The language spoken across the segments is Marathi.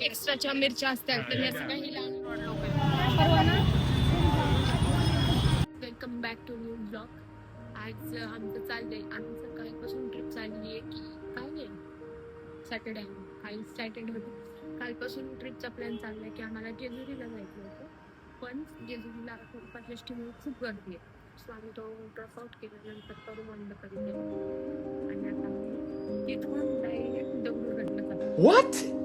एक्स्ट्राच्या मिरच्या असतात तर हे असं काही welcome back to new blog आज अं, आमचं चाललंय आम्ही सकाळपासून ट्रिप चालली आहे की काय नाही? सॅटर्डे आहे काल सॅटर्डे होतं. कालपासून ट्रिपचा प्लॅन चाललाय की आम्हाला जेजुरीला जायचं होतं. पण जेजुरीला खूप फेस्टिवल खूप गर्दी आहे. सो आम्ही तो ड्रॉप आउट केल्यानंतर करू बंद करून आणि आता What?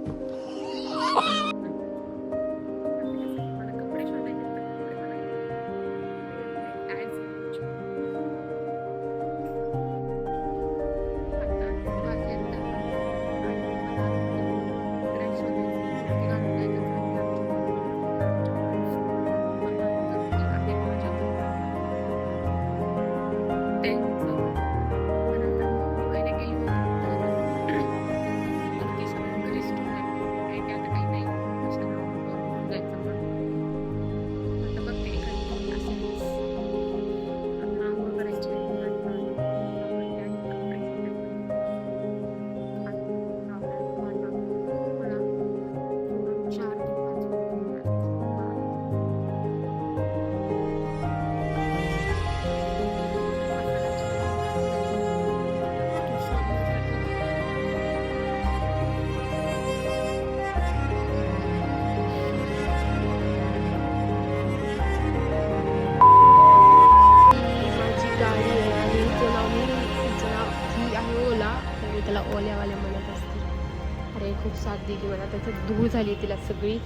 खूप साथ दिली मला. त्याच्यात धूळ झाली तिला सगळी.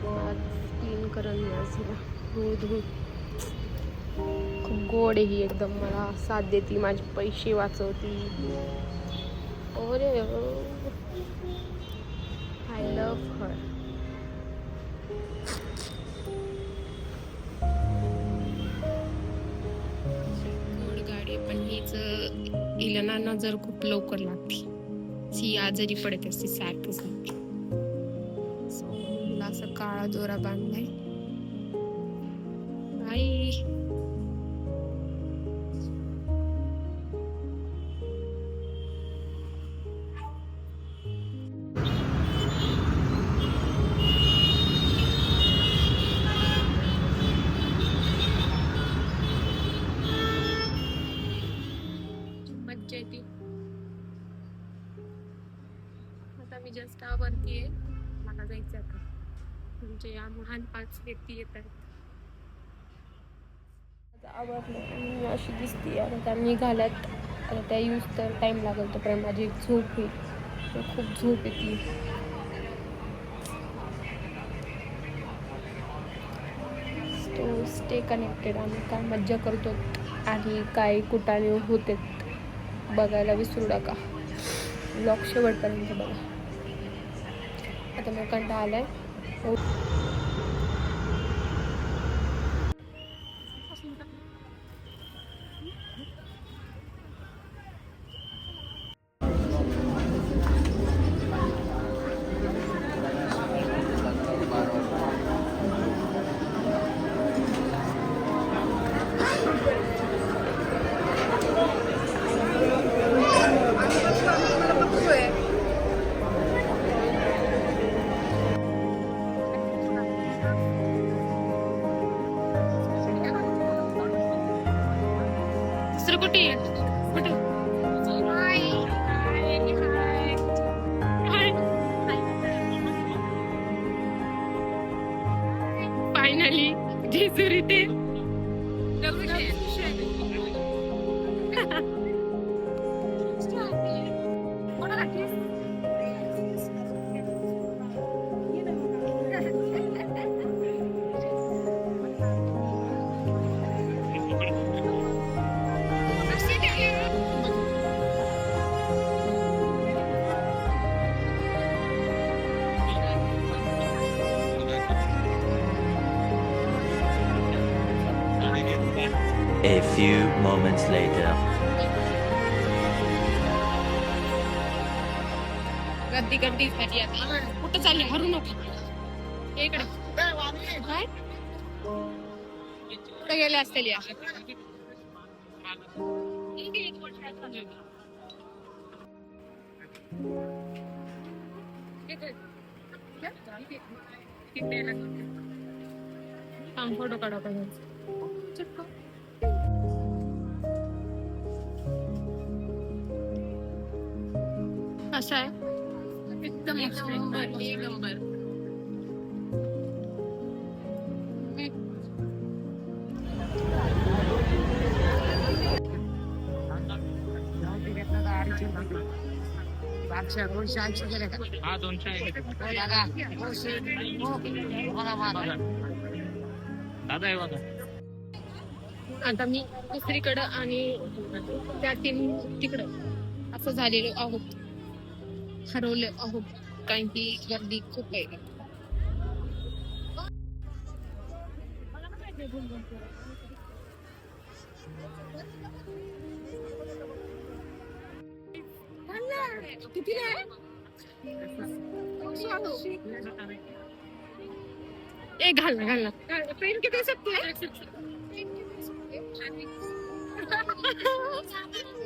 क्लीन करून आज तिला. धूळ धूळ. खूप गोड आहे ही एकदम. मला साथ देते माझे पैसे वाचवती. अरे आय लव्ह हर गोड गाडी पण हीच हिला जर नजर खूप लवकर लागते. सी आजारी पडत असते सारखं सारखी So, हिला असं काळा दोरा बांधलाय. बाई. मी जस्ट वरती आहे. मला जायचं आता. म्हणजे या महान पाच व्यक्ती येत आहेत. आवडलं आणि अशी दिसते. आणि त्या निघाल्यात. आता त्या यूज तर टाईम लागेल तोपर्यंत. माझी झोप होईल. तर खूप झोप येते. तो स्टे कनेक्टेड आम्ही काय मज्जा करतो आणि काय कुटाने होते बघायला विसरू नका. ब्लॉग शेवटपर्यंत बघा. आता मला कंटाळा आलाय. आहे குட்டி குட்டி ফাইনালি ঘেসুরিতে A few moments later. गर्दी गर्दी झाली आता कुठं चालली? हरू नको. इकडे. काय? कुठे गेले असतील या? फोटो काढा पाहिजे असं आहे. एकदम एक नंबर हा दोनशे आहे दादा. आहे बघा. आता मी दुसरीकडं आणि त्या तीन तिकडं. असं झालेलो आहोत. हरवले आहोत. कारण की गर्दी खूप आहे किती ए घाल ना घाल ना. पेन किती सकते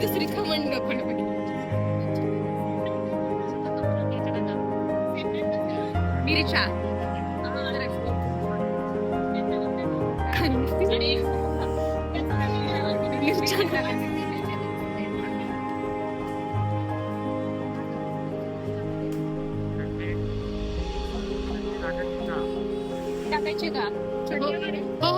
दुसरी खमंड पण मिरच्या. टाकायचे का? हो.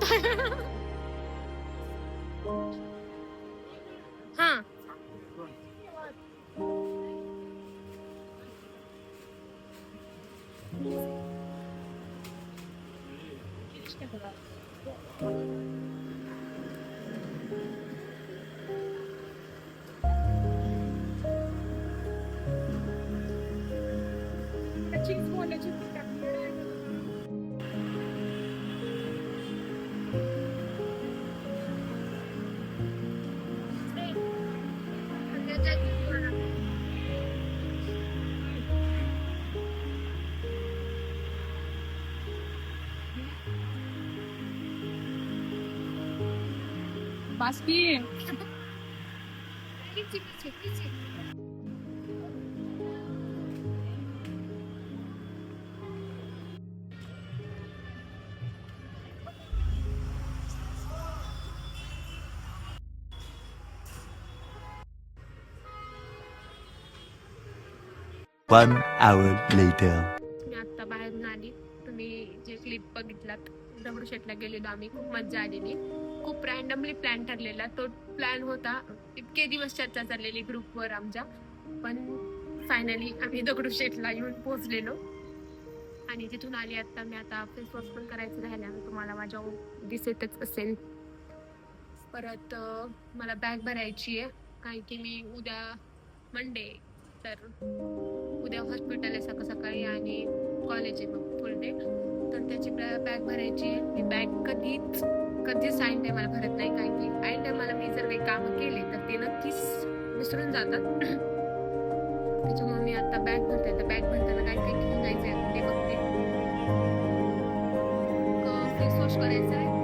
Huh. है हाँ Catching one, catching one. मिरच्या तर- हा बासकी वन आवर लेटर मी आता बाहेरून आली. तुम्ही जे क्लिप बघितलात दगडूशेठला गेलेलो आम्ही. खूप मज्जा आलेली खूप रॅन्डमली प्लॅन ठरलेला. तो प्लॅन होता इतके दिवस चर्चा चाललेली ग्रुपवर आमच्या. पण फायनली आम्ही दगडूशेठला येऊन पोहोचलेलो. आणि तिथून आली आता मी आता फेसवॉश पण करायचं राहिल्या तुम्हाला माझ्या दिसतच असेल. परत मला बॅग भरायची आहे कारण की मी उद्या मंडे तर उद्या हॉस्पिटल आहे सकाळ सकाळी आणि कॉलेज आहे मग फुल डे तर त्याची बॅग भरायची आहे. मी बॅग कधीच कधीच ऐन टायमाला भरत नाही. कारण की ऐन टायमाला मी जर काही कामं केले तर ते नक्कीच विसरून जातात. त्याच्यामुळे मी आता बॅग भरते. तर बॅग भरताना काय काय घेऊन जायचं आहे ते बघते. फेस वॉश करायचं आहे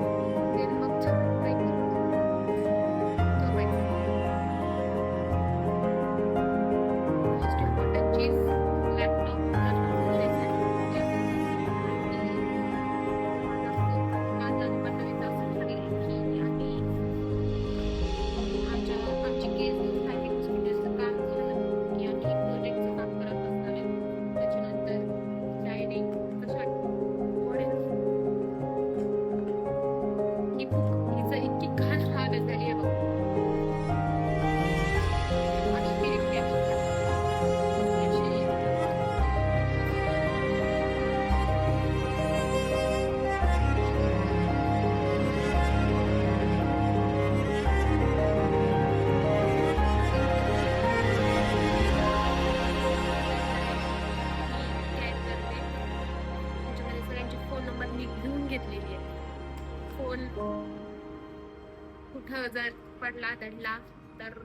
जर पडला दडला तर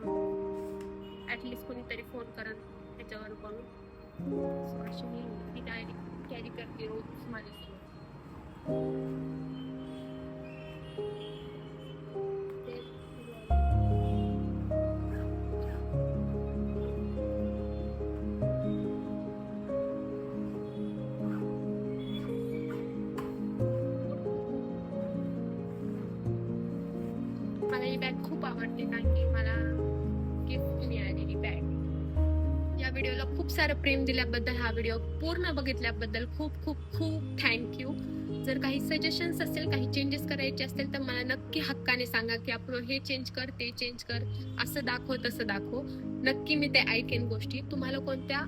ॲटलिस्ट कोणीतरी फोन करत त्याच्यावर बघून So अशी मी ती डायरी कॅरी करते रोज माझ्यासोबत. व्हिडिओला खूप सारं प्रेम दिल्याबद्दल हा व्हिडिओ पूर्ण बघितल्याबद्दल खूप खूप खूप थँक्यू जर काही सजेशन्स असेल काही चेंजेस करायचे असतील तर मला नक्की हक्काने सांगा की आपण हे चेंज कर ते चेंज कर असं दाखव तसं दाखव. नक्की मी ते ऐकेन गोष्टी. तुम्हाला कोणत्या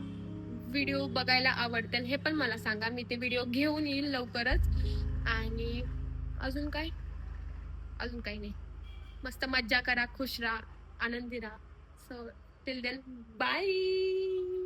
व्हिडिओ बघायला आवडतील हे पण मला सांगा. मी ते व्हिडिओ घेऊन येईल लवकरच. आणि अजून काय? अजून काही नाही. मस्त मज्जा करा खुश राहा आनंदी राहा. So Till then, bye!